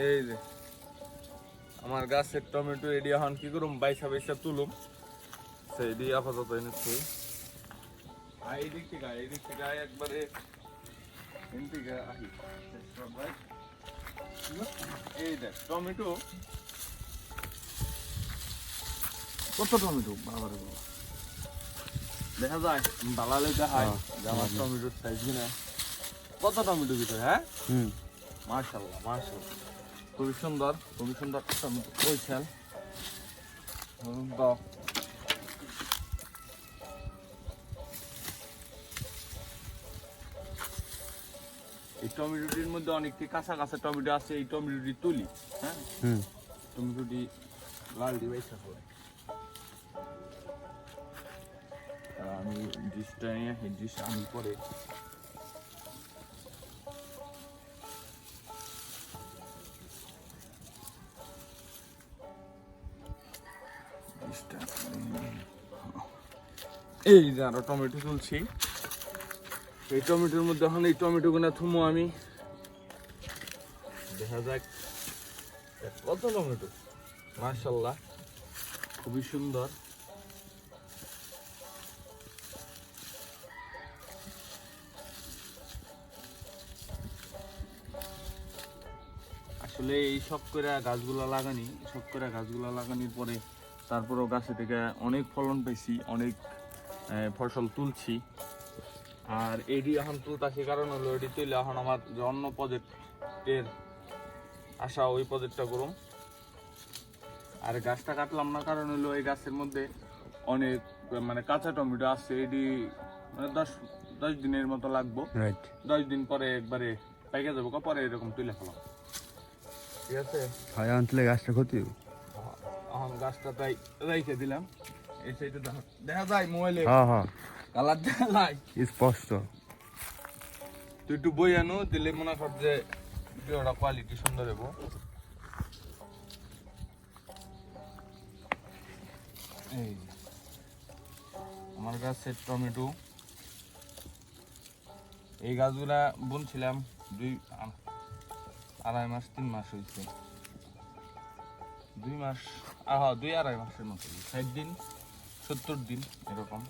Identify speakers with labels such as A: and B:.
A: এই যে আমার গাছের টমেটো এডি এখন কি করুম? বাইসা বাইসা তুলুম। সেই দিয়ে আপাতত এনেছি এই দিক থেকে এই দিক থেকে আয় একবারে এই দেখ টমেটো।
B: কত টমেটো? বাবার
A: দেখা যায় দালালে দেখায় যে আমার টমেটোর সাইজ কিনা কত টমেটো ভিতরে হ্যাঁ?
B: হুম।
A: মার্শাল্লাহ মার্শাল্লাহ খুবই সুন্দর খুবই সুন্দর ওই খেল। এই টমেটোটির মধ্যে অনেকটি কাঁচা কাঁচা টমেটো আছে এই টমেটোটি তুলি হ্যাঁ? টমেটোটি লাল ডিভাইসা করে। আমি ডিশটা নিয়ে ডিশ আমি পরে এই যে আরও টমেটো তুলছি। এই টমেটোর মধ্যে এখন এই টমেটো গুনা থুমো আমি। দেখা যাক। কত টমেটো? মার্শাল্লাহ খুবই সুন্দর। আসলে এই সব করে গাছগুলো লাগানি সব করে গাছগুলো লাগানোর পরে তারপরও গাছে থেকে অনেক ফলন পেয়েছি অনেক ফসল তুলছি। আর এডি এখন তুলতাছি কারণ হলো এটি তুলে এখন আমার যে অন্য প্রজেক্টের আশা ওই প্রজেক্টটা করুম। আর গাছটা কাটলাম না কারণ হলো এই গাছের মধ্যে অনেক মানে কাঁচা টমেটো আছে এটি মানে দশ দশ দিনের মতো লাগবো।
B: রাইট
A: দশ দিন পরে একবারে পাইকে যাব পরে এরকম তুলে ফেলাম। ঠিক আছে?
B: গাছটা ক্ষতি।
A: এখন গাছটা তাই রেখে দিলাম। এই সাইডে দেখা দেখা যায় মোবাইলে
B: হ্যাঁ হ্যাঁ।
A: কালার দেখা যায়
B: স্পষ্ট।
A: তুই একটু বই আনো দিলে মনে কর যে ভিডিওটা কোয়ালিটি সুন্দর হব এই আমার গাছের টমেটো। এই গাছগুলা বুনছিলাম দুই আড়াই মাস তিন মাস হয়েছে দুই মাস আহ দুই আড়াই মাসের মতো ষাট দিন সত্তর দিন এরকম।